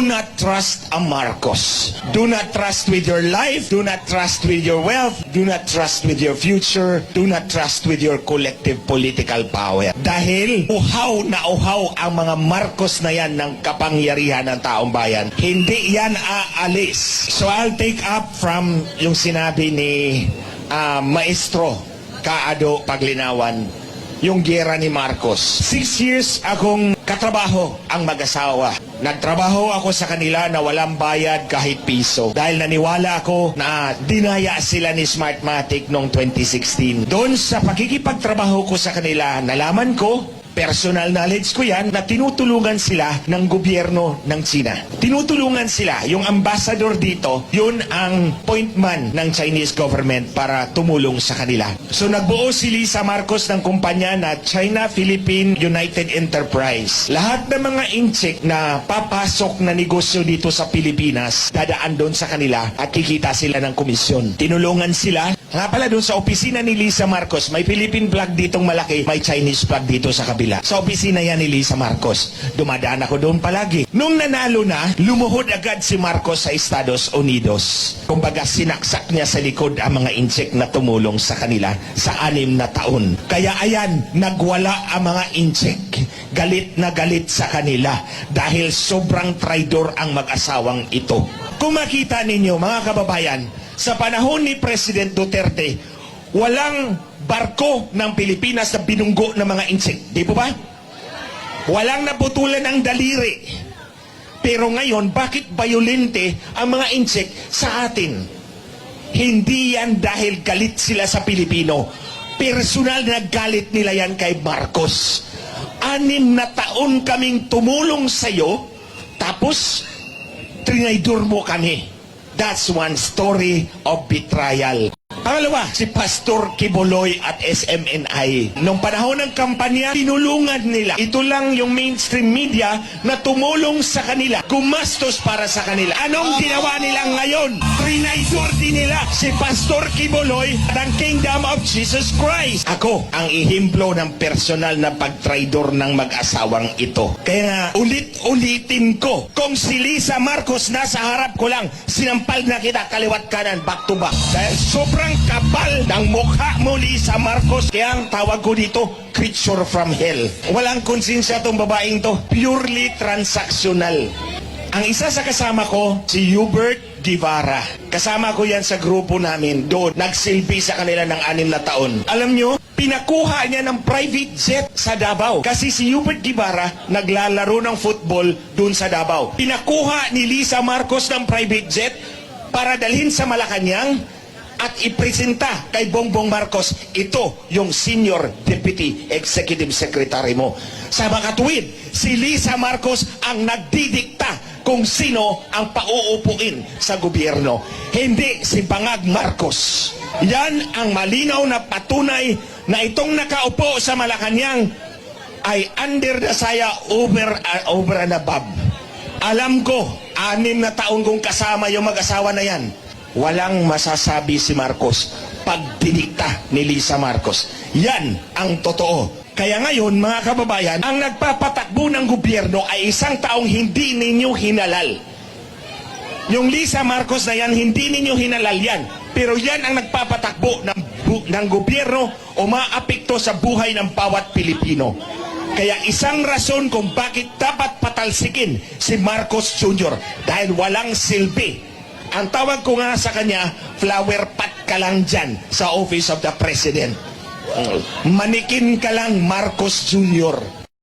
Do not trust a Marcos. Do not trust with your life. Do not trust with your wealth. Do not trust with your future. Do not trust with your collective political power. Dahil uhaw na uhaw ang mga Marcos na yan ng kapangyarihan ng taong bayan. Hindi yan aalis. So I'll take up from yung sinabi ni ah, Maestro Kaado Paglinawan yung gera ni Marcos. Six years akong katrabaho ang mag-asawa. Nagtrabaho ako sa kanila na walang bayad kahit piso. Dahil naniwala ako na dinaya sila ni Smartmatic noong 2016. Doon sa pakikipagtrabaho ko sa kanila, nalaman ko Personal knowledge ko yan na tinutulungan sila ng gobyerno ng China. Tinutulungan sila. Yung ambassador dito, yun ang point man ng Chinese government para tumulong sa kanila. So nagbuo si Lisa Marcos ng kumpanya na China Philippine United Enterprise. Lahat ng mga incheck na papasok na negosyo dito sa Pilipinas, dadaan doon sa kanila at kikita sila ng komisyon. Tinulungan sila. Nga pala doon sa opisina ni Lisa Marcos, may Philippine flag ditong malaki, may Chinese flag dito sa kabila. Sa opisina yan ni Lisa Marcos. Dumadaan ako doon palagi. Nung nanalo na, lumuhod agad si Marcos sa Estados Unidos. Kumbaga sinaksak niya sa likod ang mga incheck na tumulong sa kanila sa anim na taon. Kaya ayan, nagwala ang mga incheck. Galit na galit sa kanila dahil sobrang traidor ang mag-asawang ito. Kung makita ninyo mga kababayan, sa panahon ni President Duterte, walang barko ng Pilipinas na binunggo ng mga insect. Di po ba? Walang naputulan ng daliri. Pero ngayon, bakit violente ang mga insect sa atin? Hindi yan dahil galit sila sa Pilipino. Personal na galit nila yan kay Marcos. Anim na taon kaming tumulong sa'yo, tapos trinaydor mo kami. That's one story of betrayal. Pangalawa, si Pastor Kiboloy at SMNI. Nung panahon ng kampanya, tinulungan nila. Ito lang yung mainstream media na tumulong sa kanila, gumastos para sa kanila. Anong ginawa nila ngayon? Trinaydor din nila si Pastor Kiboloy at ang Kingdom of Jesus Christ. Ako ang ihimplo ng personal na pagtraidor ng mag-asawang ito. Kaya nga, ulit-ulitin ko, kung si Lisa Marcos nasa harap ko lang, sinampal na kita kaliwat kanan, back to back. Dahil sobrang kapal ng mukha mo, Lisa Marcos. Kaya ang tawag ko dito, creature from hell. Walang konsensya tong babaeng to. Purely transactional. Ang isa sa kasama ko, si Hubert Guevara. Kasama ko yan sa grupo namin. Doon, nagsilbi sa kanila ng anim na taon. Alam nyo, pinakuha niya ng private jet sa Davao. Kasi si Hubert Guevara naglalaro ng football doon sa Davao. Pinakuha ni Lisa Marcos ng private jet para dalhin sa Malacanang at ipresenta kay Bongbong Marcos, ito yung Senior Deputy Executive Secretary mo. Sa makatuwid, si Lisa Marcos ang nagdidikta kung sino ang pauupuin sa gobyerno. Hindi si Bangag Marcos. Yan ang malinaw na patunay na itong nakaupo sa Malacanang ay under the saya over, uh, over and above. Alam ko, anim na taon kong kasama yung mag-asawa na yan. Walang masasabi si Marcos pagdidikta ni Lisa Marcos. Yan ang totoo. Kaya ngayon, mga kababayan, ang nagpapatakbo ng gobyerno ay isang taong hindi ninyo hinalal. Yung Lisa Marcos na yan, hindi ninyo hinalal yan. Pero yan ang nagpapatakbo ng, ng gobyerno o maapekto sa buhay ng bawat Pilipino. Kaya isang rason kung bakit dapat patalsikin si Marcos Jr. dahil walang silbi. Ang tawag ko nga sa kanya, flower pot ka lang dyan sa Office of the President. Manikin ka lang Marcos Jr.